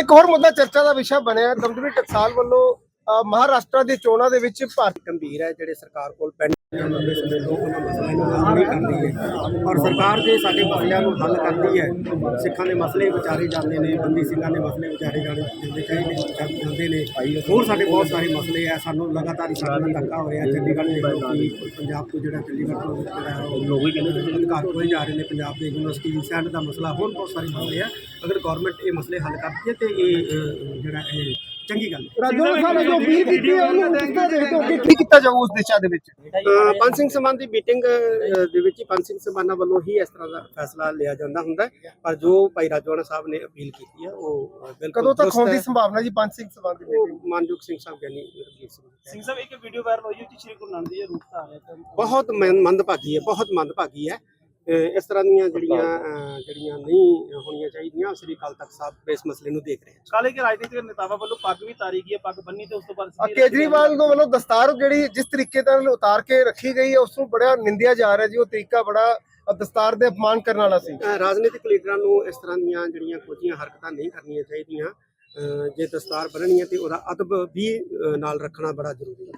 ਇੱਕ ਹੋਰ ਮੁੱਦਾ ਚਰਚਾ ਦਾ ਵਿਸ਼ਾ ਬਣਿਆ ਦਮਦਮੀ ਟਕਸਾਲ ਵੱਲੋਂ ਮਹਾਰਾਸ਼ਟਰ ਦੀ ਚੋਣਾਂ ਦੇ ਵਿੱਚ ਭਾਰਤ ਗੰਭੀਰ ਹੈ ਜਿਹੜੇ ਸਰਕਾਰ ਕੋਲ ਪੈਂਡਿੰਗ ਲੰਬੇ ਸਮੇਂ ਤੋਂ ਉਹਨਾਂ ਮਸਲਿਆਂ ਨੂੰ ਹੱਲ ਨਹੀਂ ਕਰਦੀ ਹੈ। ਔਰ ਸਰਕਾਰ ਜੇ ਸਾਡੇ ਮਸਲਿਆਂ ਨੂੰ ਹੱਲ ਕਰਦੀ ਹੈ ਸਿੱਖਾਂ ਦੇ ਮਸਲੇ ਵਿਚਾਰੇ ਜਾਂਦੇ ਨੇ ਬੰਦੀ ਸਿੰਘਾਂ ਦੇ ਮਸਲੇ ਵਿਚਾਰੇ ਜਾਣੇ ਜਾਂਦੇ ਚਾਹੀਦੇ ਵਿਚਾਰੇ ਜਾਂਦੇ ਨੇ। ਹੋਰ ਸਾਡੇ ਬਹੁਤ ਸਾਰੇ ਮਸਲੇ ਆ ਸਾਨੂੰ ਲਗਾਤਾਰ ਸਾਡੇ ਨਾਲ ਧੱਕਾ ਹੋ ਰਿਹਾ ਚੰਡੀਗੜ੍ਹ ਦੇ ਲੋਕ ਕਿ ਪੰਜਾਬ ਤੋਂ ਜਿਹੜਾ ਚੰਡੀਗੜ੍ਹ ਤੋਂ ਜਿਹੜਾ ਹੈ ਉਹ ਲੋਕ ਹੀ ਕਹਿੰਦੇ ਘਰ ਹੋਏ ਜਾ ਰਹੇ ਨੇ ਪੰਜਾਬ ਦੇ ਯੂਨੀਵਰਸਿਟੀ ਦੀ ਸੈਂਡ ਦਾ ਮਸਲਾ ਹੋਰ ਬਹੁਤ ਸਾਰੇ ਮਸਲੇ ਆ। ਅਗਰ ਗਵਰਨਮੈਂਟ ਇਹ ਮਸਲੇ ਹੱਲ ਕਰਦੀ ਹੈ ਤੇ ਇਹ ਜਿਹੜਾ ਇਹ ਚੰਗੀ ਗੱਲ ਹੈ। ਰਾਜੋਂ ਸਾਹਿਬ ਨੇ ਜੋ ਅਪੀਲ ਕੀਤੀ ਹੈ ਉਹਨੂੰ ਕਿਸ ਤਰ੍ਹਾਂ ਦੇਖਦੇ ਹੋ? ਕਿ ਕੀ ਕੀਤਾ ਜਾਊ ਉਸ ਦਿਸ਼ਾ ਦੇ ਵਿੱਚ? ਅ, ਪੰਜ ਸਿੰਘ ਸਮਾਨ ਦੀ ਮੀਟਿੰਗ ਅ, ਦੇ ਵਿੱਚ ਹੀ ਪੰਜ ਸਿੰਘ ਸਮਾਨਾ ਵੱਲੋਂ ਹੀ ਇਸ ਤਰ੍ਹਾਂ ਦਾ ਫੈਸਲਾ ਲਿਆ ਜਾਂਦਾ ਹੁੰਦਾ ਹੈ। ਪਰ ਜੋ ਭਾਈ ਰਾਜਵਾਨਾ ਸਾਹਿਬ ਨੇ ਅਪੀਲ ਕੀਤੀ ਹੈ ਉਹ ਅ, ਬਿਲਕੁਲ ਕਦੋਂ ਤੱਕ ਦਰੁਸਤ ਹੋਣ ਦੀ ਹੈ। ਸੰਭਾਵਨਾ ਜੀ ਪੰਜ ਸਿੰਘ ਸਭਾ ਦੀ ਉਹ meeting? ਮਾਨਯੋਗ ਸਿੰਘ ਸਾਹਿਬ ਗਿਆਨੀ ਰਣਜੀਤ ਸਿੰਘ ਸਿੰਘ ਸਾਹਿਬ ਇੱਕ ਵੀਡੀਓ ਵਾਇਰਲ ਹੋਈ ਕਿ ਸ਼੍ਰੀ ਗੁਰੂ ਨਾਨਕ ਦੇਵ ਜੀ ਦਾ ਰੂਪ ਧਾਰਿਆ ਤਾਂ ਬਹੁਤ ਮੰਦਭਾਗੀ ਹੈ ਬਹੁਤ ਮੰਦਭਾਗੀ ਹੈ। ਅ, ਇਸ ਤਰ੍ਹਾਂ ਦੀਆਂ ਜਿਹੜੀਆਂ ਅ, ਜਿਹੜੀਆਂ ਨਹੀਂ ਚਾਹੀਦੀਆਂ ਸ੍ਰੀ ਅਕਾਲ ਤਖਤ ਸਾਹਿਬ ਇਸ ਮਸਲੇ ਨੂੰ ਦੇਖ ਰਹੇ ਹਨ। ਕਾਲੇ ਕੇ ਰਾਜਨੀਤਿਕ ਨੇਤਾਵਾਂ ਵੱਲੋਂ ਪੱਗ ਵੀ ਤਾਰੀ ਗਈ ਹੈ ਪੱਗ ਬੰਨੀ ਤੇ ਉਸ ਤੋਂ ਬਾਅਦ ਆ ਕੇਜਰੀਵਾਲ ਨੂੰ ਵੱਲੋਂ ਦਸਤਾਰ ਜਿਹੜੀ ਜਿਸ ਤਰੀਕੇ ਨਾਲ ਉਤਾਰ ਕੇ ਰੱਖੀ ਗਈ ਹੈ ਉਸ ਨੂੰ ਬੜਾ ਨਿੰਦਿਆ ਜਾ ਰਿਹਾ ਜੀ ਉਹ ਤਰੀਕਾ ਬੜਾ ਅ, ਦਸਤਾਰ ਦੇ ਅਪਮਾਨ ਕਰਨ ਵਾਲਾ ਸੀ। ਅ, ਰਾਜਨੀਤਿਕ ਲੀਡਰਾਂ ਨੂੰ ਇਸ ਤਰ੍ਹਾਂ ਦੀਆਂ ਜਿਹੜੀਆਂ ਕੋਝੀਆਂ ਹਰਕਤਾਂ ਨਹੀਂ ਕਰਨੀਆਂ ਚਾਹੀਦੀਆਂ। ਅ, ਜੇ ਦਸਤਾਰ ਬੰਨਣੀ ਹੈ ਤੇ ਉਹਦਾ ਅਦਬ ਵੀ ਅ, ਨਾਲ ਰੱਖਣਾ ਬੜਾ ਜ਼ਰੂਰੀ ਹੈ।